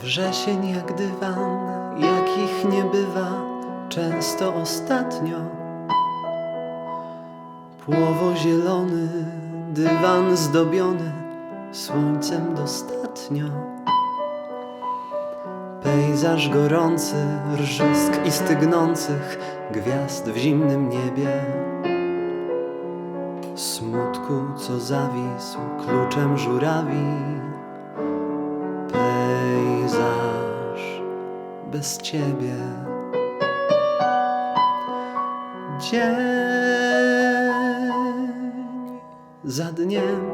Wrzesień jak dywan, jakich nie bywa często ostatnio. Płowo zielony, dywan zdobiony słońcem dostatnio. Pejzaż gorący, rżysk i stygnących gwiazd w zimnym niebie. Smutku, co zawisł kluczem żurawi. Pejzaż bez ciebie. Dzień za dniem.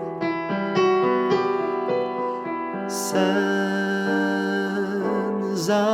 Sen za.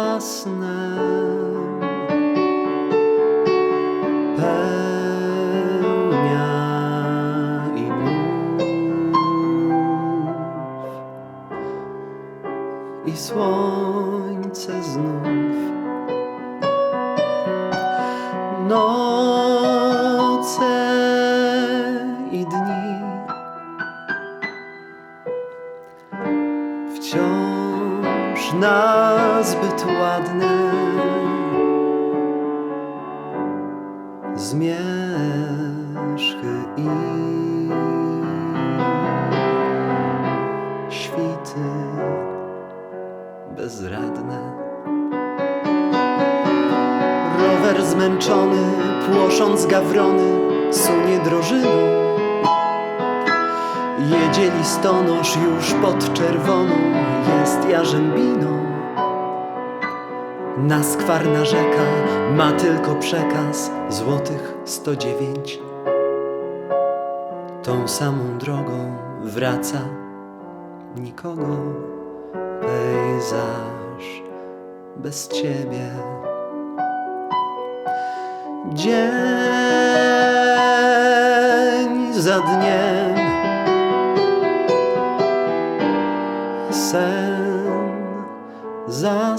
Wciąż nazbyt ładne zmierzchy i świty bezradne. Rower zmęczony, płosząc gawrony, sunie drożyną. Jedzie listonosz już pod czerwoną, jest jarzębiną. Naskwarna rzeka ma tylko przekaz złotych 109. Tą samą drogą wraca nikogo. Pejzaż bez ciebie. Dzień za dniem za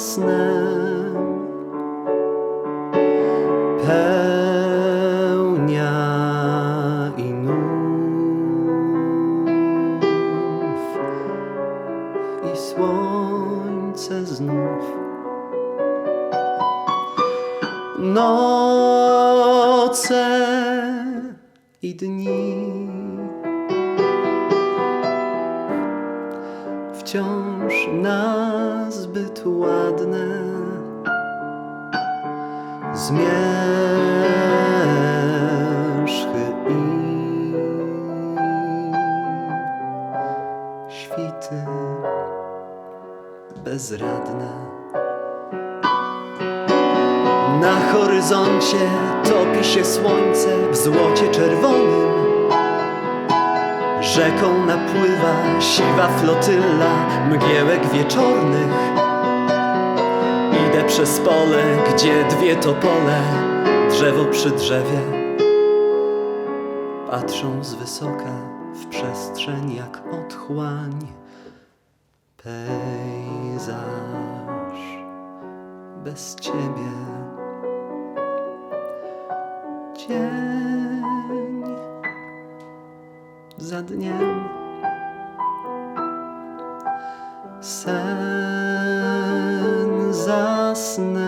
wciąż nazbyt ładne zmierzchy i świty bezradne. Na horyzoncie topi się słońce w złocie czerwonym. Rzeką napływa siwa flotylla mgiełek wieczornych. Idę przez pole, gdzie dwie topole, drzewo przy drzewie, patrzą z wysoka w przestrzeń jak otchłań. Pejzaż bez ciebie. Dzień za dniem. Sen za snem.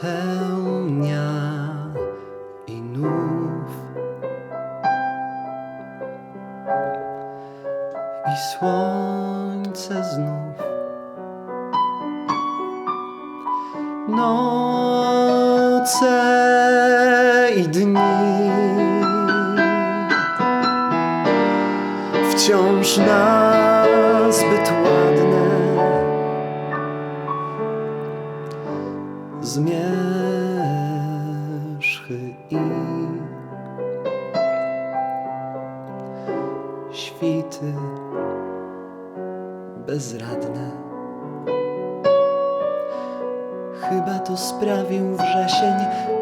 Pełnia i nów. I słońce znów. Noce i dni wciąż nazbyt ładne zmierzchy i świty bezradne. To sprawił wrzesień,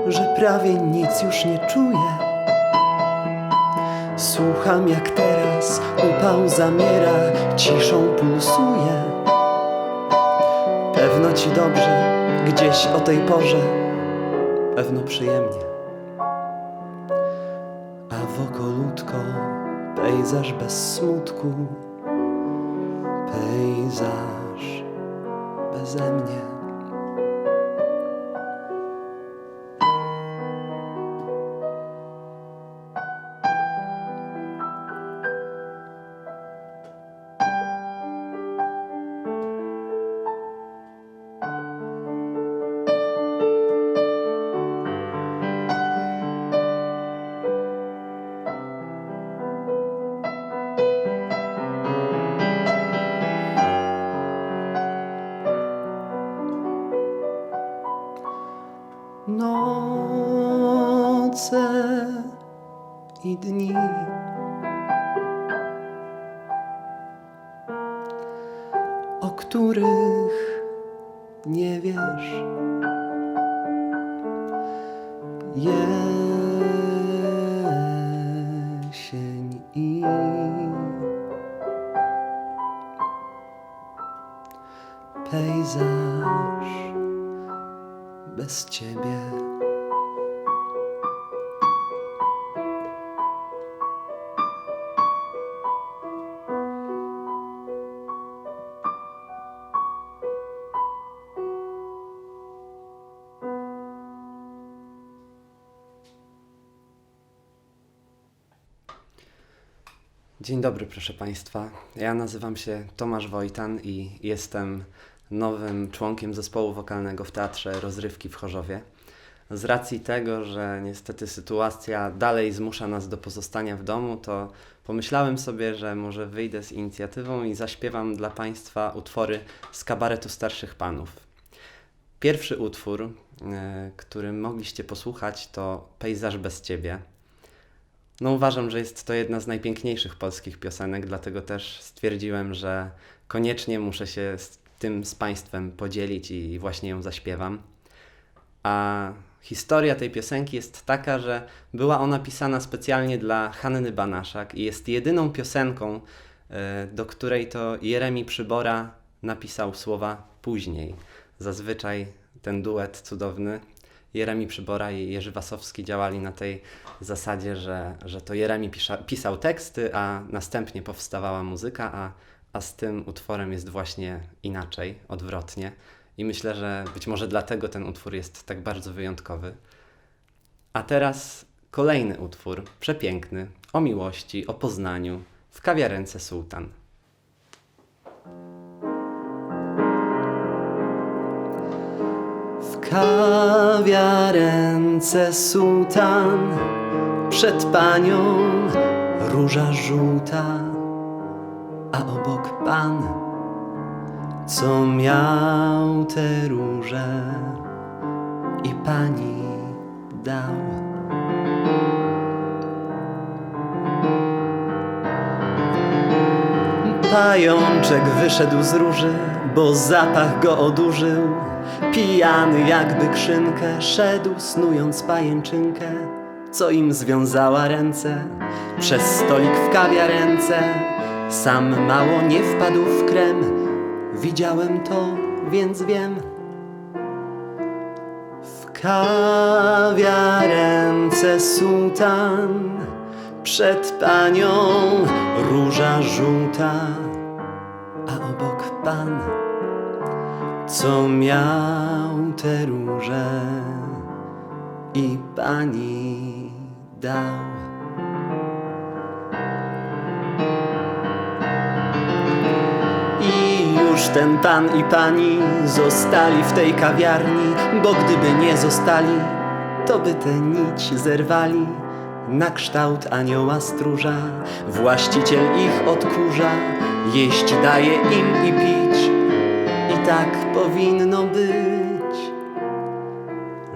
że prawie nic już nie czuję. Słucham jak teraz upał zamiera, ciszą pulsuje. Pewno ci dobrze, gdzieś o tej porze, pewno przyjemnie. A wokolutko pejzaż bez smutku, pejzaż beze mnie. Noce i dni. O których nie wiesz. Jesień Dzień dobry, proszę Państwa. Ja nazywam się Tomasz Wojtan i jestem nowym członkiem zespołu wokalnego w Teatrze Rozrywki w Chorzowie. Z racji tego, że niestety sytuacja dalej zmusza nas do pozostania w domu, to pomyślałem sobie, że może wyjdę z inicjatywą i zaśpiewam dla Państwa utwory z kabaretu starszych panów. Pierwszy utwór, e, który mogliście posłuchać, to Pejzaż bez ciebie. No uważam, że jest to jedna z najpiękniejszych polskich piosenek, dlatego też stwierdziłem, że koniecznie muszę się z tym z Państwem podzielić i właśnie ją zaśpiewam. A historia tej piosenki jest taka, że była ona pisana specjalnie dla Hanny Banaszak i jest jedyną piosenką, e, do której to Jeremi Przybora napisał słowa później. Zazwyczaj ten duet cudowny Jeremi Przybora i Jerzy Wasowski działali na tej zasadzie, że, że to Jeremi pisał teksty, a następnie powstawała muzyka, a, a z tym utworem jest właśnie inaczej, odwrotnie. I myślę, że być może dlatego ten utwór jest tak bardzo wyjątkowy. A teraz kolejny utwór, przepiękny, o miłości, o Poznaniu, w kawiarence Sultan. Kawiarence sułtan Przed panią róża żółta A obok pan Co miał te róże I pani dał Pajączek wyszedł z róży, bo zapach go odurzył. Pijany jakby krzynkę, szedł snując pajęczynkę, co im związała ręce. Przez stolik w kawiarence, sam mało nie wpadł w krem. Widziałem to, więc wiem. W kawiarence sułtan przed panią róża żółta, a obok pan, co miał te róże i pani dał. Już ten pan i pani zostali w tej kawiarni, bo gdyby nie zostali, to by tę nić zerwali na kształt anioła stróża. Właściciel ich odkurza, jeść daje im i pić. I tak powinno być,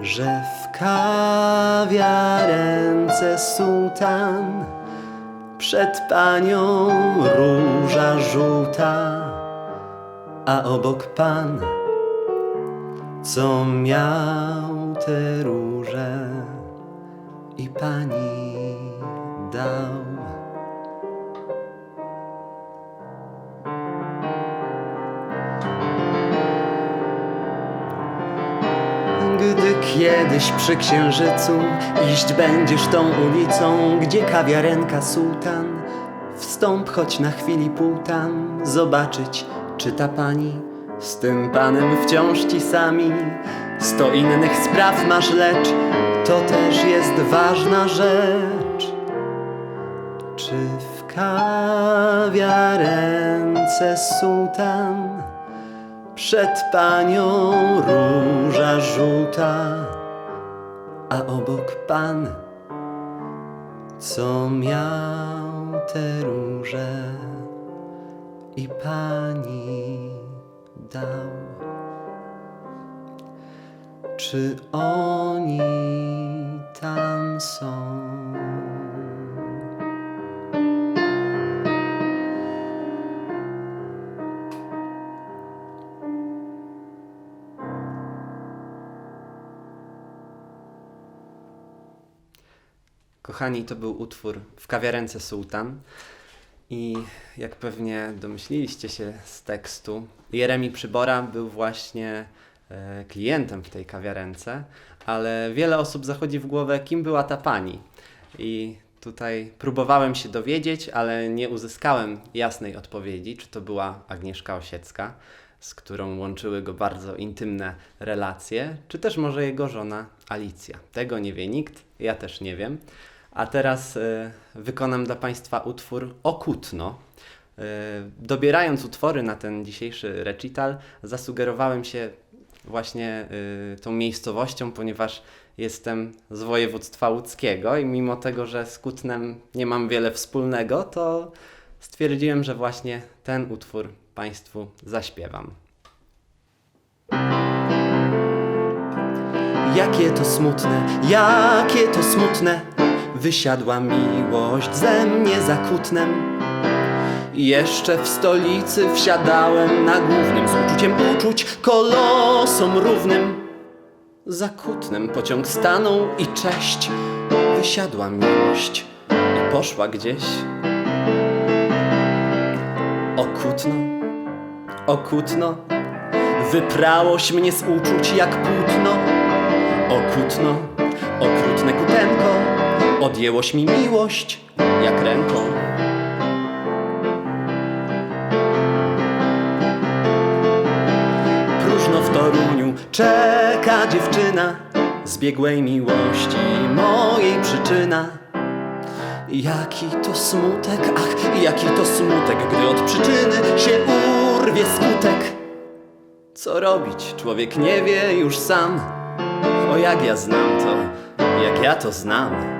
że w kawiarence sułtan przed panią róża żółta, a obok pan, co miał te róże i pani Gdy kiedyś przy księżycu iść będziesz tą ulicą, gdzie kawiarenka sułtan, wstąp choć na chwili pół tam, zobaczyć Czy ta pani z tym panem wciąż ci sami? Sto innych spraw masz, lecz to też jest ważna rzecz. W kawiarence sułtan przed panią róża żółta, a obok pan, co miał te róże i pani dał? Czy oni tam są? Kochani, to był utwór w kawiarence Sultan. I jak pewnie domyśliliście się z tekstu, Jeremi Przybora był właśnie e, klientem w tej kawiarence, ale wiele osób zachodzi w głowę, kim była ta pani. I tutaj próbowałem się dowiedzieć, ale nie uzyskałem jasnej odpowiedzi, czy to była Agnieszka Osiecka, z którą łączyły go bardzo intymne relacje, czy też może jego żona Alicja. Tego nie wie nikt, ja też nie wiem. A teraz e, wykonam dla Państwa utwór Okutno. E, dobierając utwory na ten dzisiejszy recital, zasugerowałem się właśnie e, tą miejscowością, ponieważ jestem z województwa łódzkiego i mimo tego, że z Kutnem nie mam wiele wspólnego, to stwierdziłem, że właśnie ten utwór Państwu zaśpiewam. Jakie to smutne, jakie to smutne, wysiadła miłość ze mnie za kutnem. Jeszcze w stolicy wsiadałem na głównym z uczuciem uczuć kolosom równym. Za kutnem pociąg stanął i cześć, wysiadła miłość i poszła gdzieś. Okutno, okutno, wyprałoś mnie z uczuć jak płótno. Okutno, okrutne kutenko, odjęłoś mi miłość jak ręką. Próżno w Toruniu czeka dziewczyna zbiegłej miłości mojej przyczyna. Jaki to smutek, ach, jaki to smutek, gdy od przyczyny się urwie skutek. Co robić, człowiek nie wie już sam. O jak ja znam to, jak ja to znam.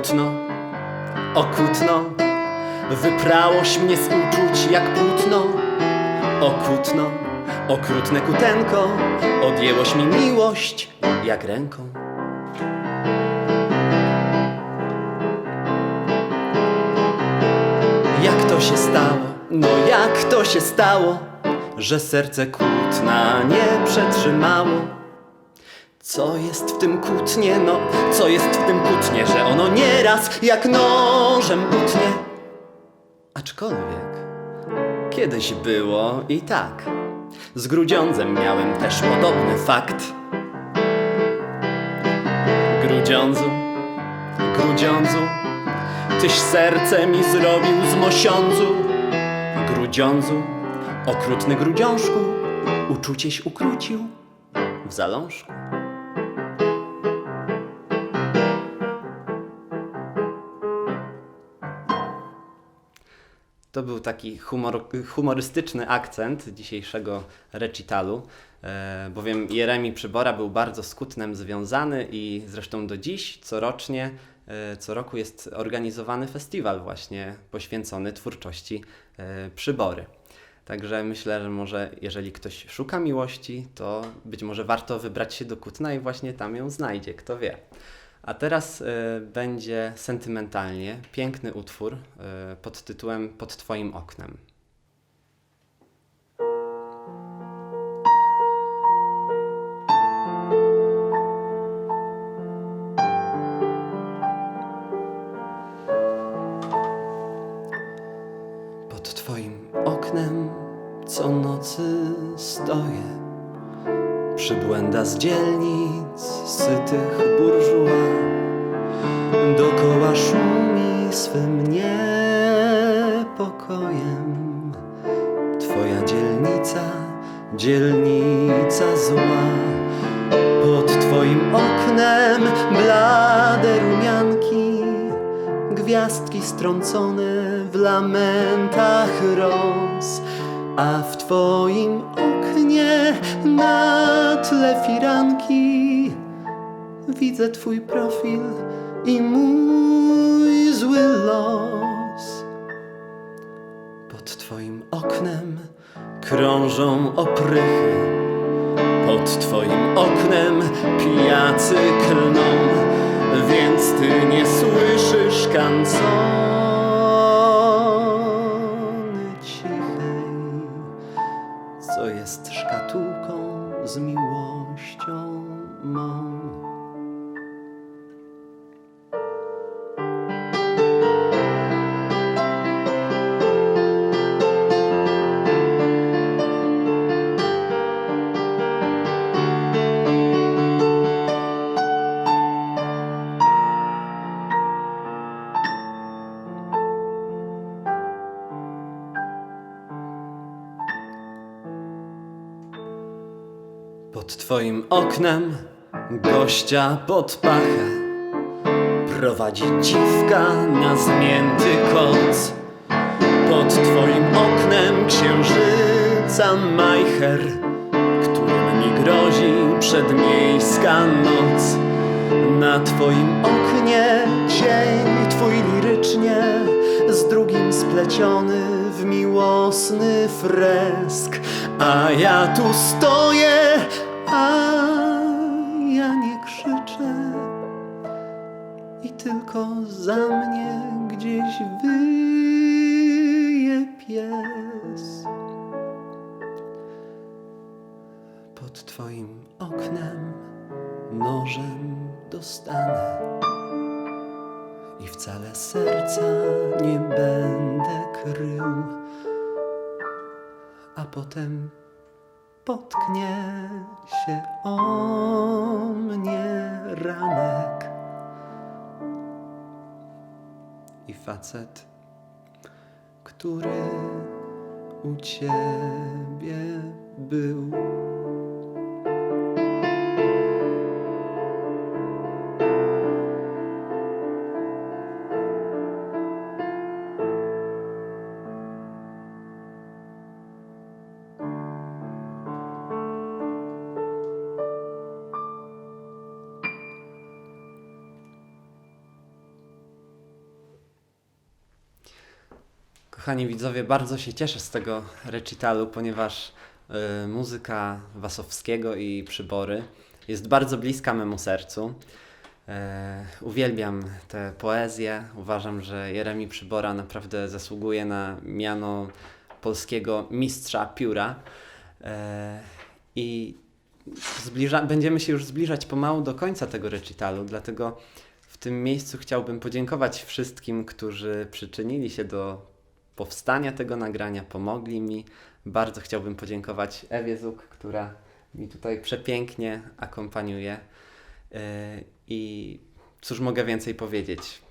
Okutno, okutno, wyprałoś mnie z uczuć jak płótno. Okutno, okrutne kutenko, odjęłoś mi miłość jak ręką. Jak to się stało? No jak to się stało, że serce kłótna nie przetrzymało? Co jest w tym kłótnie, no co jest w tym kłótnie, że ono nieraz jak nożem utnie? Aczkolwiek kiedyś było i tak. Z Grudziądzem miałem też podobny fakt. Grudziądzu, Grudziądzu, Tyś serce mi zrobił z mosiądzu Grudziądzu, okrutny grudziążku Uczucieś ukrócił w zalążku To był taki humor, humorystyczny akcent dzisiejszego recitalu, e, bowiem Jeremi Przybora był bardzo z Kutnem związany i zresztą do dziś corocznie, e, co roku jest organizowany festiwal właśnie poświęcony twórczości e, Przybory. Także myślę, że może jeżeli ktoś szuka miłości, to być może warto wybrać się do Kutna i właśnie tam ją znajdzie, kto wie. A teraz y, będzie sentymentalnie piękny utwór y, pod tytułem Pod Twoim oknem. Pod Twoim oknem co nocy stoję. Przybłęda z dzielnic sytych burżua pokojem. Twoja dzielnica, dzielnica zła. Pod twoim oknem blade rumianki, gwiazdki strącone w lamentach roz. A w twoim oknie na tle firanki widzę twój profil i mój zły los. Oknem krążą oprychy, pod twoim oknem pijacy klną, więc ty nie słyszysz kancony cichej, co jest szkatułką z miłością mą. Oknem gościa pod pachę prowadzi dziwka na zmięty koc. Pod twoim oknem księżyca majcher, którym mi grozi przedmiejska noc. Na twoim oknie dzień twój lirycznie z drugim spleciony w miłosny fresk. A ja tu stoję, a ja nie krzyczę i tylko za mnie gdzieś wyje pies. Pod twoim oknem nożem dostanę i wcale serca nie będę krył, a potem potknie się o mnie ranek i facet, który u ciebie był. Kochani widzowie, bardzo się cieszę z tego recitalu, ponieważ y, muzyka Wasowskiego i Przybory jest bardzo bliska memu sercu. E, uwielbiam tę poezję. Uważam, że Jeremi Przybora naprawdę zasługuje na miano polskiego mistrza pióra. E, I zbliża- będziemy się już zbliżać pomału do końca tego recitalu, dlatego w tym miejscu chciałbym podziękować wszystkim, którzy przyczynili się do powstania tego nagrania, pomogli mi. Bardzo chciałbym podziękować Ewie Zuk, która mi tutaj przepięknie akompaniuje. Yy, I cóż mogę więcej powiedzieć?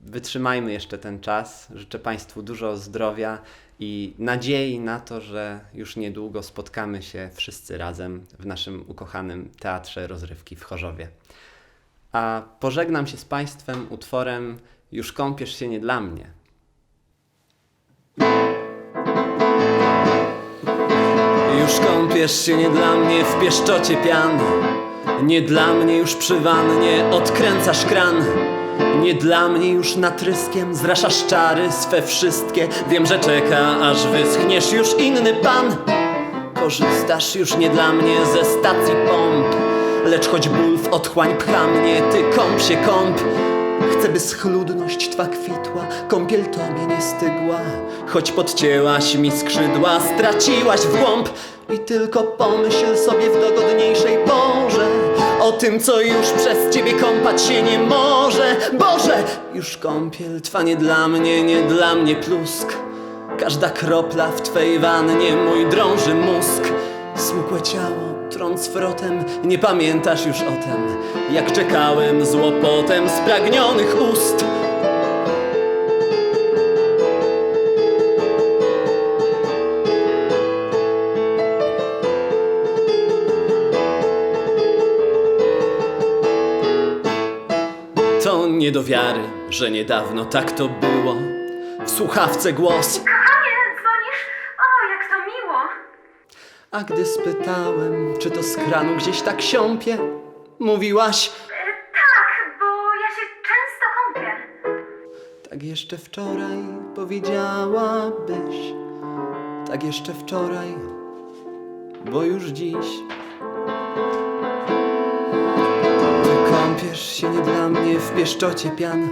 Wytrzymajmy jeszcze ten czas. Życzę Państwu dużo zdrowia i nadziei na to, że już niedługo spotkamy się wszyscy razem w naszym ukochanym Teatrze Rozrywki w Chorzowie. A pożegnam się z Państwem utworem Już kąpiesz się nie dla mnie. Już kąpiesz się nie dla mnie w pieszczocie pian. Nie dla mnie już przy wannie odkręcasz kran. Nie dla mnie już natryskiem zraszasz czary swe wszystkie. Wiem, że czeka aż wyschniesz już inny pan. Korzystasz już nie dla mnie ze stacji pomp. Lecz choć ból w otchłań pcha mnie, ty kąp się kąp Chcę, by schludność twa kwitła, kąpiel tobie nie stygła. Choć podcięłaś mi skrzydła, straciłaś w głąb i tylko pomyśl sobie w dogodniejszej porze o tym, co już przez ciebie kąpać się nie może. Boże, już kąpiel twa nie dla mnie, nie dla mnie plusk. Każda kropla w twej wannie mój drąży mózg. Smukłe ciało, transfrotem Nie pamiętasz już o tem. Jak czekałem z łopotem spragnionych ust. To nie do wiary, że niedawno tak to było. W słuchawce głos. A gdy spytałem, czy to z kranu gdzieś tak siąpie, mówiłaś, tak, bo ja się często kąpię. tak jeszcze wczoraj powiedziałabyś, tak jeszcze wczoraj, bo już dziś. Ty kąpiesz się nie dla mnie w pieszczocie pian,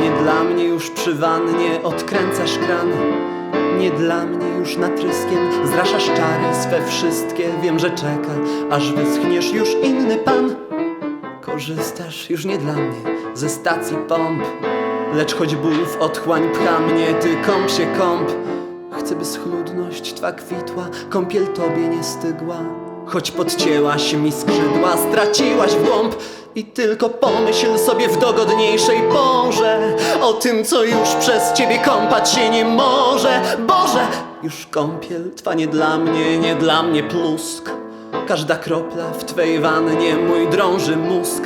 nie dla mnie już przy wannie odkręcasz kran. Nie dla mnie już natryskiem zraszasz czary swe wszystkie Wiem, że czeka, aż wyschniesz już inny pan. Korzystasz już nie dla mnie ze stacji pomp Lecz choć ból w otchłań pcha mnie, ty kąp się kąp. Chcę, by schludność twa kwitła, kąpiel tobie nie stygła. Choć podcięłaś mi skrzydła, straciłaś w głąb I tylko pomyśl sobie w dogodniejszej porze O tym, co już przez ciebie kąpać się nie może. Boże, już kąpiel twa nie dla mnie, nie dla mnie plusk. Każda kropla w twej wannie mój drąży mózg.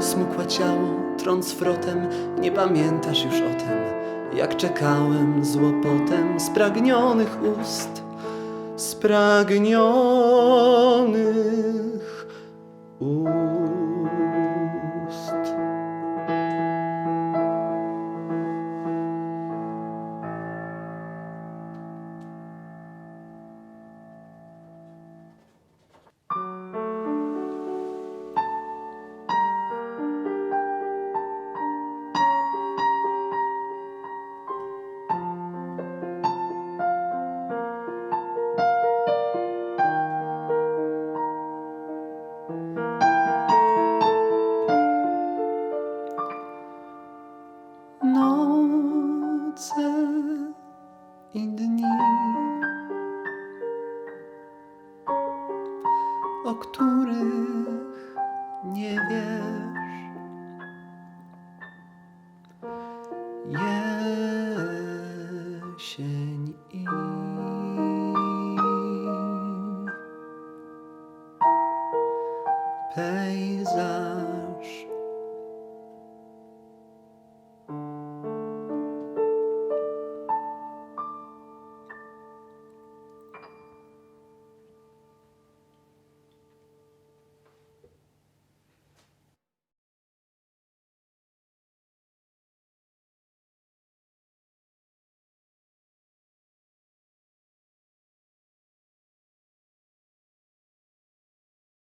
Smukła ciało, trąc frotem, nie pamiętasz już o tym Jak czekałem z łopotem spragnionych ust. Spragnionych ust nie